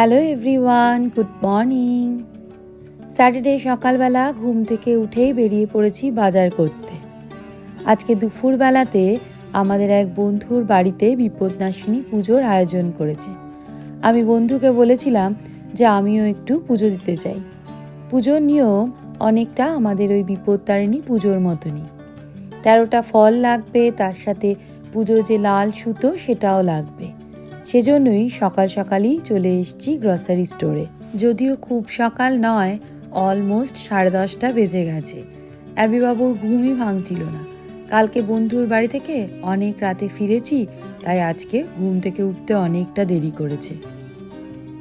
Hello everyone good morning Saturday সকালবেলা ঘুম থেকে উঠেই বেরিয়ে পড়েছি বাজার করতে। আজকে দুপুরবেলাতে আমাদের এক বন্ধুর বাড়িতে বিপদনাশিনী পুজোর আয়োজন করেছে। আমি বন্ধুকে বলেছিলাম যে আমিও একটু পুজো দিতে চাই। পুজোর নিয়ম অনেকটা আমাদের ওই বিপদতারিণী পুজোর মতনই। তেরোটা ফল লাগবে, তার সাথে পুজোর যে লাল সুতো, সেটাও লাগবে। সেজন্যই সকাল সকালই চলে এসেছি গ্রসারি স্টোরে যদিও খুব সকাল নয় অলমোস্ট সাড়ে দশটা বেজে গেছে। অ্যাবিবাবুর ঘুমই ভাঙছিল না। কালকে বন্ধুর বাড়ি থেকে অনেক রাতে ফিরেছি, তাই আজকে ঘুম থেকে উঠতে অনেকটা দেরি করেছে।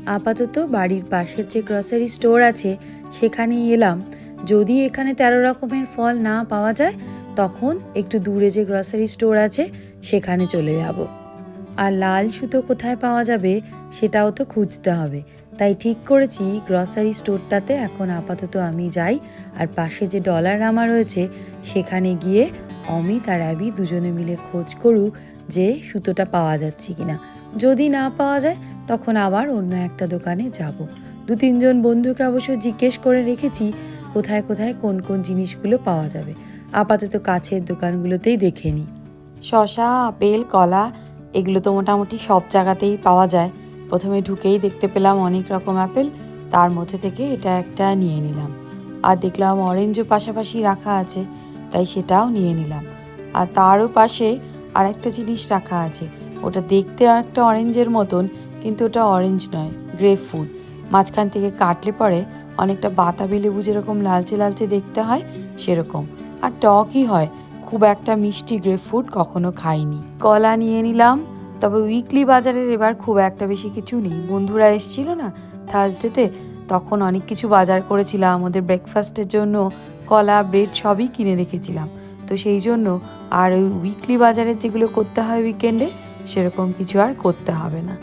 আপাতত বাড়ির পাশের যে গ্রসারি স্টোর আছে, সেখানেই এলাম। যদি এখানে তেরো রকমের ফল না পাওয়া যায়, তখন একটু দূরে যে গ্রসারি স্টোর আছে, সেখানে চলে যাব। আর লাল সুতো কোথায় পাওয়া যাবে সেটাও তো খুঁজতে হবে। তাই ঠিক করেছি গ্রসারি স্টোরটাতে এখন আপাতত আমি যাই আর পাশে যে ডলার নামা রয়েছে সেখানে গিয়ে অমিত আর অ্যাবি দুজনে মিলে খোঁজ করুক যে সুতোটা পাওয়া যাচ্ছে কি না যদি না পাওয়া যায় তখন আবার অন্য একটা দোকানে যাব। দু তিনজন বন্ধুকে অবশ্য জিজ্ঞেস করে রেখেছি কোথায় কোথায় কোন কোন জিনিসগুলো পাওয়া যাবে। আপাতত কাছের দোকানগুলোতেই দেখে নিই। শশা, আপেল, কলা এগুলো তো মোটামুটি সব জায়গাতেই পাওয়া যায়। প্রথমে ঢুকেই দেখতে পেলাম অনেক রকম অ্যাপেল, তার মধ্যে থেকে এটা একটা নিয়ে নিলাম। আর দেখলাম অরেঞ্জও পাশাপাশি রাখা আছে, তাই সেটাও নিয়ে নিলাম। আর তারও পাশে আর একটা জিনিস রাখা আছে, ওটা দেখতে একটা অরেঞ্জের মতন, কিন্তু ওটা অরেঞ্জ নয় গ্রেপ ফুড মাঝখান থেকে কাটলে পরে অনেকটা বাতাবি লেবু যেরকম লালচে লালচে দেখতে হয়, সেরকম। আর টকই হয় খুব একটা মিষ্টি গ্রেপ ফ্রুট কখনো খাইনি। কলা নিয়ে নিলাম, তবে উইকলি বাজারের এবার খুব একটা বেশি কিছু নেই। বন্ধুরা এসেছিল না থার্সডেতে তখন অনেক কিছু বাজার করেছিলাম। ওদের ব্রেকফাস্টের জন্য কলা ব্রেড সবই কিনে রেখেছিলাম। তো সেই জন্য আর ওই উইকলি বাজারের যেগুলো করতে হয় উইকেন্ডে সেরকম কিছু আর করতে হবে না।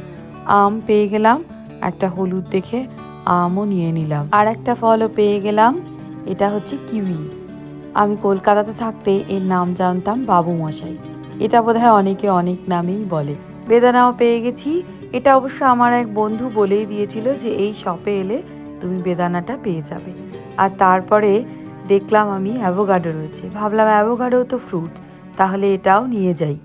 আম পেয়ে গেলাম, একটা হলুদ দেখে আমও নিয়ে নিলাম। আর একটা ফলও পেয়ে গেলাম, এটা হচ্ছে কিউই। আমি কলকাতাতে থাকতে এর নাম জানতাম বাবু মশাই। এটা বোধহয় অনেকে অনেক নামেই বলে। বেদানাও পেয়ে গেছি। এটা অবশ্য আমার এক বন্ধু বলেই দিয়েছিল যে এই শপে এলে তুমি বেদানাটা পেয়ে যাবে। আর তারপরে দেখলাম আমি অ্যাভোগাডো রয়েছে। ভাবলাম অ্যাভোগাডো তো ফ্রুট তাহলে এটাও নিয়ে যাই।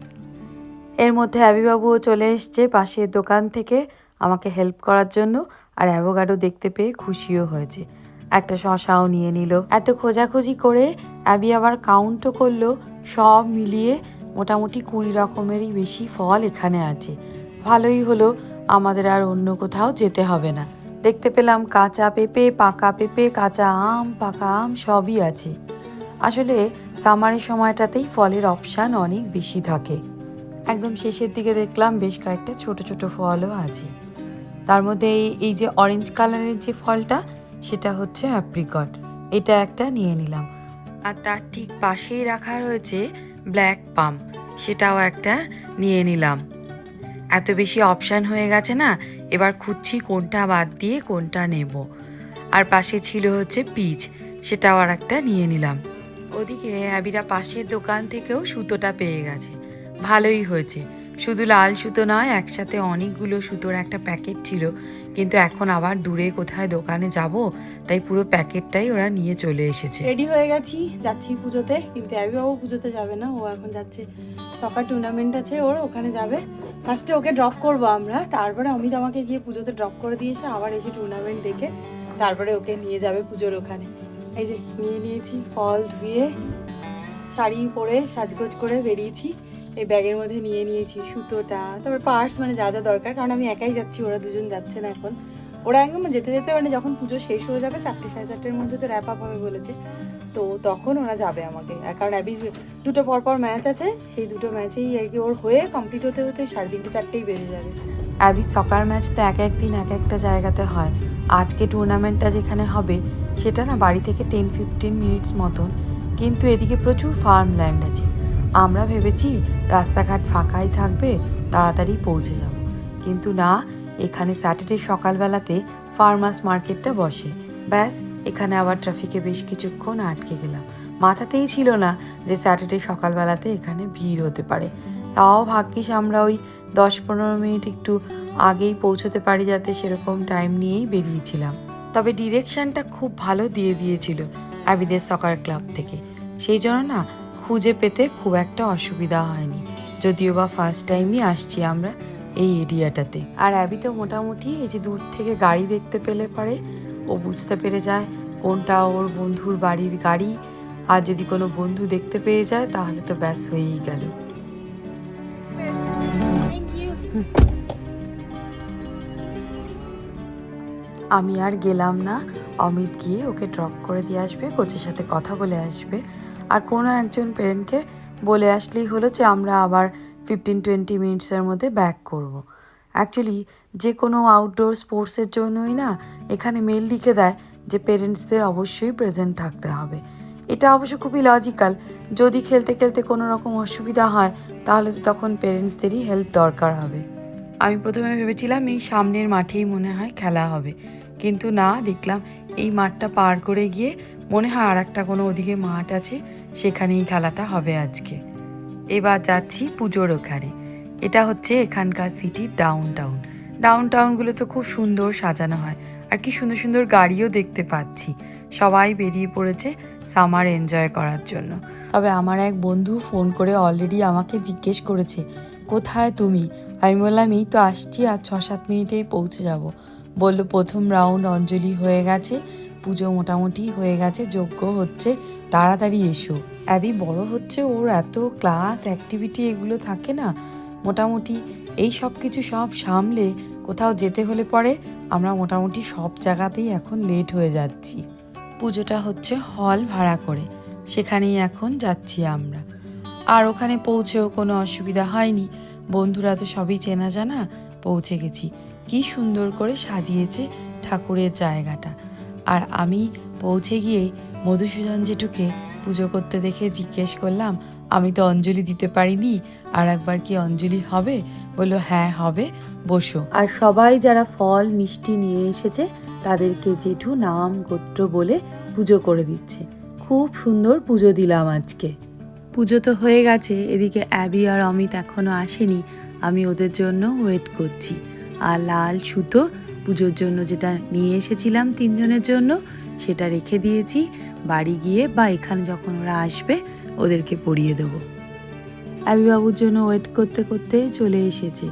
এর মধ্যে অ্যাবিবাবুও চলে এসছে পাশের দোকান থেকে আমাকে হেল্প করার জন্য, আর অ্যাভোগাডো দেখতে পেয়ে খুশিও হয়েছে। একটা শশাও নিয়ে নিল। এত খোঁজাখুঁজি করে অ্যাবি আবার কাউন্টও করল, সব মিলিয়ে মোটামুটি কুড়ি রকমেরই বেশি ফল এখানে আছে। ভালোই হলো, আমাদের আর অন্য কোথাও যেতে হবে না। দেখতে পেলাম কাঁচা পেঁপে, পাকা পেঁপে, কাঁচা আম, পাকা আম সবই আছে। আসলে সামারের সময়টাতেই ফলের অপশান অনেক বেশি থাকে। একদম শেষের দিকে দেখলাম বেশ কয়েকটা ছোট ছোট ফলও আছে। তার মধ্যে এই যে অরেঞ্জ কালারের যে ফলটা সেটা হচ্ছে অ্যাপ্রিকট এটা একটা নিয়ে নিলাম। আর তার ঠিক পাশেই রাখা রয়েছে ব্ল্যাক পাম সেটাও একটা নিয়ে নিলাম। এত বেশি অপশান হয়ে গেছে না, এবার খুঁজছি কোনটা বাদ দিয়ে কোনটা নেব। আর পাশে ছিল হচ্ছে পিচ সেটাও আর একটা নিয়ে নিলাম। ওদিকে অ্যাবিরা পাশের দোকান থেকেও সুতোটা পেয়ে গেছে। ভালোই হয়েছে। শুধু লাল সুতো নয়, একসাথে অনেকগুলো সুতোর একটা প্যাকেট ছিল। কিন্তু এখন আবার দূরে কোথায় দোকানে যাব, তাই পুরো প্যাকেটটাই ওরা নিয়ে চলে এসেছে। রেডি হয়ে গেছি, যাচ্ছি পুজোতে, কিন্তু অ্যাবিবাবু পুজোতে যাবে না, ও এখন যাচ্ছে। সকার টুর্নামেন্ট আছে ওর, ওখানে যাবে। ফার্স্টে ওকে ড্রপ করব আমরা, তারপরে অমিত আমাকে গিয়ে পুজোতে ড্রপ করে দিয়েছে, আবার এসে টুর্নামেন্ট দেখে, তারপরে ওকে নিয়ে যাবে পুজোর ওখানে। এই যে, নিয়ে নিয়েছি, ফল ধুয়ে, শাড়ি পরে সাজগোজ করে বেরিয়েছি। এই ব্যাগের মধ্যে নিয়ে নিয়েছি, সুতোটা, তারপর পার্স মানে যা যা দরকার, কারণ আমি একাই যাচ্ছি, ওরা দুজন যাচ্ছে না এখন। ওরা একদম যেতে যেতে মানে যখন পুজো শেষ হয়ে যাবে, চারটে সাড়ে চারটের মধ্যে তো র্যাপ আপ হবে বলেছে, তো তখন ওরা যাবে আমাকে। কারণ অ্যাবি দুটো পর পর ম্যাচ আছে, সেই দুটো ম্যাচেই আর কি ওর হয়ে কমপ্লিট হতে হতে সাড়ে তিনটে চারটেই বেজে যাবে। অ্যাবি সকার ম্যাচ তো এক এক দিন, এক একটা জায়গাতে হয়। আজকে টুর্নামেন্টটা যেখানে হবে, সেটা না বাড়ি থেকে টেন ফিফটিন মিনিটস মতন, কিন্তু এদিকে প্রচুর ফার্ম ল্যান্ড আছে। আমরা ভেবেছি রাস্তাঘাট ফাঁকাই থাকবে, তাড়াতাড়ি পৌঁছে যাব। কিন্তু না, এখানে স্যাটারডে সকালবেলাতে ফার্মাস মার্কেটটা বসে। ব্যাস, এখানে আবার ট্রাফিকে বেশ কিছুক্ষণ আটকে গেলাম। মাথাতেই ছিল না যে স্যাটারডে সকালবেলাতে এখানে ভিড় হতে পারে। তাও ভাগ্যিস আমরা ওই দশ পনেরো মিনিট একটু আগেই পৌঁছতে পারি যাতে সেরকম টাইম নিয়েই বেরিয়েছিলাম। তবে ডিরেকশনটা খুব ভালো দিয়ে দিয়েছিল অ্যাবিদের সকার ক্লাব থেকে। সেই জন্য না খুঁজে পেতে খুব একটা অসুবিধা হয়নি। যদিও বা ফার্স্ট টাইমই আসছি আমরা এই এরিয়াটাতে। আর অ্যাবি তো মোটামুটি এই যে দূর থেকে গাড়ি দেখতে পেলে পরে, ও বুঝতে পেরে যায় কোনটা ওর বন্ধুর বাড়ির গাড়ি। আর যদি কোনো বন্ধু দেখতে পেয়ে যায়, তাহলে তো ব্যাস হয়েই গেল। আমি আর গেলাম না। অমিত গিয়ে ওকে ড্রপ করে দিয়ে আসবে, কোচের সাথে কথা বলে আসবে। আর কোনো একজন পেরেন্টকে বলে আসলেই হলো যে, আমরা আবার ফিফটিন টোয়েন্টি মিনিটসের মধ্যে ব্যাক করব। অ্যাকচুয়ালি যে কোনো আউটডোর স্পোর্টসের জন্যই না, এখানে মেল লিখে দেয় যে পেরেন্টসদের অবশ্যই প্রেজেন্ট থাকতে হবে। এটা অবশ্য খুবই লজিক্যাল যদি খেলতে খেলতে কোনো রকম অসুবিধা হয়, তাহলে তো তখন পেরেন্টসদেরই হেল্প দরকার হবে। আমি প্রথমে ভেবেছিলাম এই সামনের মাঠেই মনে হয় খেলা হবে। কিন্তু না, দেখলাম এই মাঠটা পার করে গিয়ে মনে হয় আর একটা কোনো ওদিকে মাঠ আছে, সেখানেই খেলাটা হবে আজকে। এবার যাচ্ছি পুজোর ওখানে। এটা হচ্ছে এখানকার সিটির ডাউন টাউন ডাউন টাউনগুলো তো খুব সুন্দর সাজানো হয়, আর কি সুন্দর সুন্দর গাড়িও দেখতে পাচ্ছি। সবাই বেরিয়ে পড়েছে সামার এনজয় করার জন্য। তবে আমার এক বন্ধু ফোন করে অলরেডি আমাকে জিজ্ঞেস করেছে, কোথায় তুমি? আমি বললাম, এই তো আসছি, আর ছ সাত মিনিটেই পৌঁছে যাব। বলল, প্রথম রাউন্ড অঞ্জলি হয়ে গেছে, পুজো মোটামুটি হয়ে গেছে যোগ্য হচ্ছে, তাড়াতাড়ি এসো। অ্যাবি, বড় হচ্ছে, ওর এত ক্লাস অ্যাক্টিভিটি এগুলো থাকে না, মোটামুটি এই সব কিছু সব সামলে কোথাও যেতে হলে পরে আমরা মোটামুটি সব জায়গাতেই এখন লেট হয়ে যাচ্ছি। পুজোটা হচ্ছে হল ভাড়া করে, সেখানেই এখন যাচ্ছি আমরা। আর ওখানে পৌঁছেও কোনো অসুবিধা হয়নি, বন্ধুরা তো সবই চেনা জানা, পৌঁছে গেছি। কি সুন্দর করে সাজিয়েছে ঠাকুরের জায়গাটা। আর আমি পৌঁছে গিয়ে মধুসূদন জেঠুকে পুজো করতে দেখে জিজ্ঞেস করলাম, আমি তো অঞ্জলি দিতে পারিনি, আর একবার কি অঞ্জলি হবে? বলল হ্যাঁ হবে, বসো। আর সবাই যারা ফল, মিষ্টি নিয়ে এসেছে, তাদেরকে জেঠু নাম, গোত্র বলে পুজো করে দিচ্ছে। খুব সুন্দর পুজো দিলাম আজকে। পুজো তো হয়ে গেছে, এদিকে অ্যাবি আর অমিত এখনও আসেনি, আমি ওদের জন্য ওয়েট করছি। আর লাল সুতো পুজোর জন্য যেটা নিয়ে এসেছিলাম তিনজনের জন্য, সেটা রেখে দিয়েছি। বাড়ি গিয়ে বা এখানে যখন ওরা আসবে, ওদেরকে পরিয়ে দেবো। অ্যাবিবাবুর জন্য ওয়েট করতে করতে চলে এসেছে।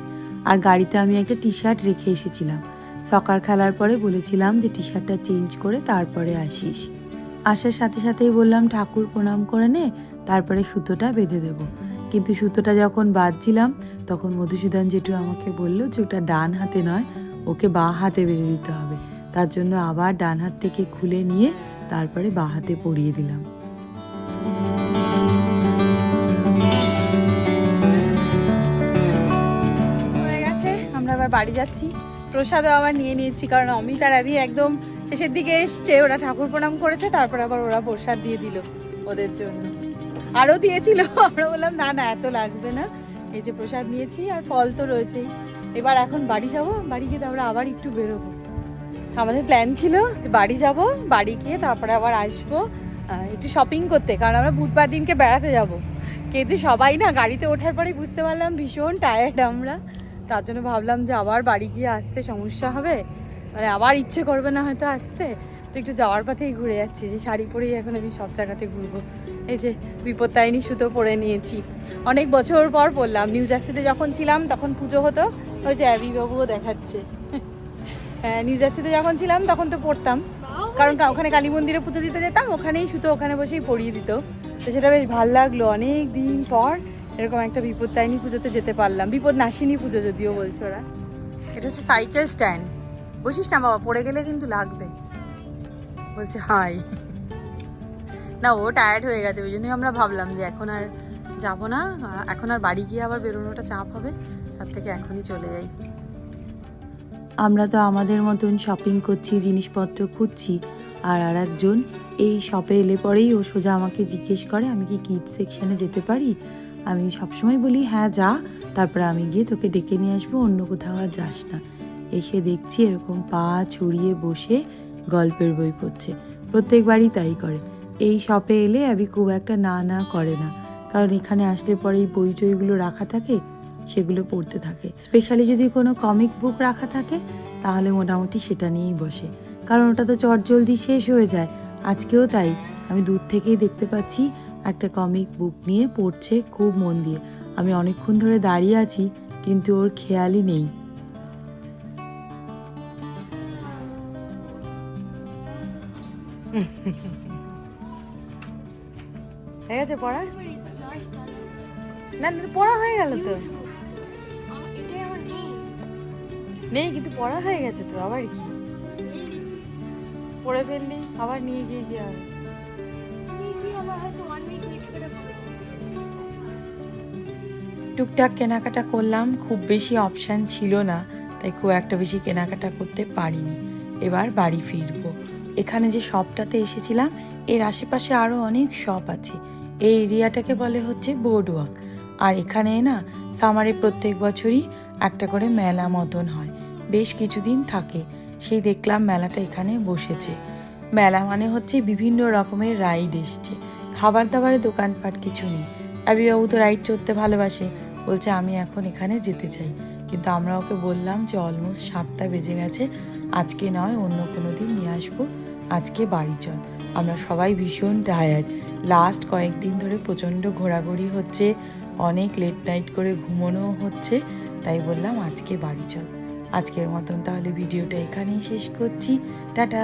আর গাড়িতে আমি একটা টি শার্ট রেখে এসেছিলাম। সকার খেলার পরে বলেছিলাম যে টি শার্টটা চেঞ্জ করে তারপরে আসিস। আসার সাথে সাথেই বললাম, ঠাকুর প্রণাম করে নে, তারপরে সুতোটা বেঁধে দেবো। কিন্তু সুতোটা যখন বাঁধছিলাম, তখন মধুসূদন জেঠু আমাকে বলল যে ওটা ডান হাতে নয়, ওকে বা হাতে বেঁধে দিতে হবে। তার জন্য আবার ডান হাত থেকে খুলে নিয়ে তারপরে বা হাতে পরিয়ে দিলাম। হয়ে গেছে, আমরা আবার বাড়ি যাচ্ছি। প্রসাদও আবার নিয়ে নিয়েছি, কারণ অমিত আর আবি একদম শেষের দিকে এসছে। ওরা ঠাকুর প্রণাম করেছে, তারপর আবার ওরা প্রসাদ দিয়ে দিল ওদের জন্য। আরও দিয়েছিল, আমরা বললাম, না না, এত লাগবে না। এই যে প্রসাদ নিয়েছি আর ফল তো রয়েছেই। এবার এখন বাড়ি যাব, বাড়ি গিয়ে তারপরে আবার একটু বেরোবো। আমাদের প্ল্যান ছিল বাড়ি যাব, বাড়ি গিয়ে তারপরে আবার আসব একটু শপিং করতে, কারণ আমরা বুধবার দিনকে বেড়াতে যাব। কিন্তু সবাই না গাড়িতে ওঠার পরেই বুঝতে পারলাম, ভীষণ টায়ার্ড আমরা। তার জন্য ভাবলাম যে আবার বাড়ি গিয়ে আসতে সমস্যা হবে। মানে আবার ইচ্ছে করবে না হয়তো আসতে। তো একটু যাওয়ার পথেই ঘুরে যাচ্ছি, যে শাড়ি পরেই এখন আমি সব জায়গাতে ঘুরবো। এই যে বিপত্তায়নী সুতো পরে নিয়েছি। অনেক বছর পর পরলাম, নিউ জার্সিতে যখন ছিলাম তখন পুজো হতো, ওই যে অ্যাবি বাবুও দেখাচ্ছে। হ্যাঁ নিউ জার্সিতে যখন ছিলাম তখন তো পড়তাম কারণ ওখানে কালী মন্দিরে পুজো দিতে যেতাম, ওখানেই সুতো ওখানে বসেই পরিয়ে দিত। তো সেটা বেশ ভালো লাগল, অনেক দিন পর এরকম একটা বিপত্তায়নী পুজোতে যেতে পারলাম। বিপদ নাশিনী পুজো যদিও বলছে ওরা। এটা হচ্ছে সাইকেল স্ট্যান্ড। বসিস না বাবা, পড়ে গেলে কিন্তু লাগবে। বলছে, হাই। না, ও টায়ার্ড হয়ে গেছে, ওই জন্যই আমরা ভাবলাম যে এখন আর যাব না, এখন আর বাড়ি গিয়ে আবার বেরোনোটা চাপ হবে, তার থেকে এখনই চলে যাই। আমরা তো আমাদের মতন শপিং করছি, জিনিসপত্র খুঁজছি, আর আর একজন এই শপে এলে পরেই ও সোজা আমাকে জিজ্ঞেস করে, আমি কি কিড সেকশনে যেতে পারি? আমি সবসময় বলি হ্যাঁ যা। তারপরে আমি গিয়ে তোকে ডেকে নিয়ে আসব, অন্য কোথাও আর যাস না। এসে দেখছি এরকম পা ছড়িয়ে বসে গল্পের বই পড়ছে। প্রত্যেকবারই তাই করে। এই শপে এলে আমি খুব একটা না না করে না। কারণ এখানে আসলে পরে এই বই টইগুলো রাখা থাকে, সেগুলো পড়তে থাকে। স্পেশালি যদি কোনো কমিক বুক রাখা থাকে, তাহলে মোটামুটি সেটা নিয়েই বসে। কারণ ওটা তো চটজলদি শেষ হয়ে যায়। আজকেও তাই। আমি দূর থেকেই দেখতে পাচ্ছি, একটা কমিক বুক নিয়ে পড়ছে খুব মন দিয়ে। আমি অনেকক্ষণ ধরে দাঁড়িয়ে আছি, কিন্তু ওর খেয়ালই নেই। হয়ে গেছে পড়া? না পড়া হয়ে গেল তো। নেই, কিন্তু পড়া হয়ে গেছে তো, আবার কি? পড়ে ফেললি, আবার নিয়ে গিয়ে কি হবে? টুকটাক কেনাকাটা করলাম, খুব বেশি অপশান ছিল না, তাই খুব একটা বেশি কেনাকাটা করতে পারিনি। এবার বাড়ি ফিরবো। এখানে যে শপটাতে এসেছিলাম, এর আশেপাশে আরও অনেক শপ আছে। এই এরিয়াটাকে বলে হচ্ছে বোর্ড ওয়াক আর এখানে না সামারে প্রত্যেক বছরই একটা করে মেলা মতন হয়। বেশ কিছুদিন থাকে। সেই দেখলাম মেলাটা এখানে বসেছে। মেলা মানে হচ্ছে বিভিন্ন রকমের রাইড এসছে। খাবার দাবারের দোকানপাট কিছু নেই। আবিবাবু তো রাইড চড়তে ভালোবাসে। বলছে, আমি এখন এখানে যেতে চাই। কিন্তু আমরা ওকে বললাম যে, অলমোস্ট সাতটা বেজে গেছে। আজকে নয়, অন্য কোনো দিন নিয়ে আসব। আজকে বাড়ি চল। আমরা সবাই ভীষণ টায়ার্ড লাস্ট কয়েকদিন ধরে প্রচণ্ড ঘোরাঘুরি হচ্ছে। অনেক লেট নাইট করে ঘুমোনোও হচ্ছে। তাই বললাম আজকে বাড়ি চল। আজকের মতন তাহলে ভিডিওটা এখানেই শেষ করছি। টাটা!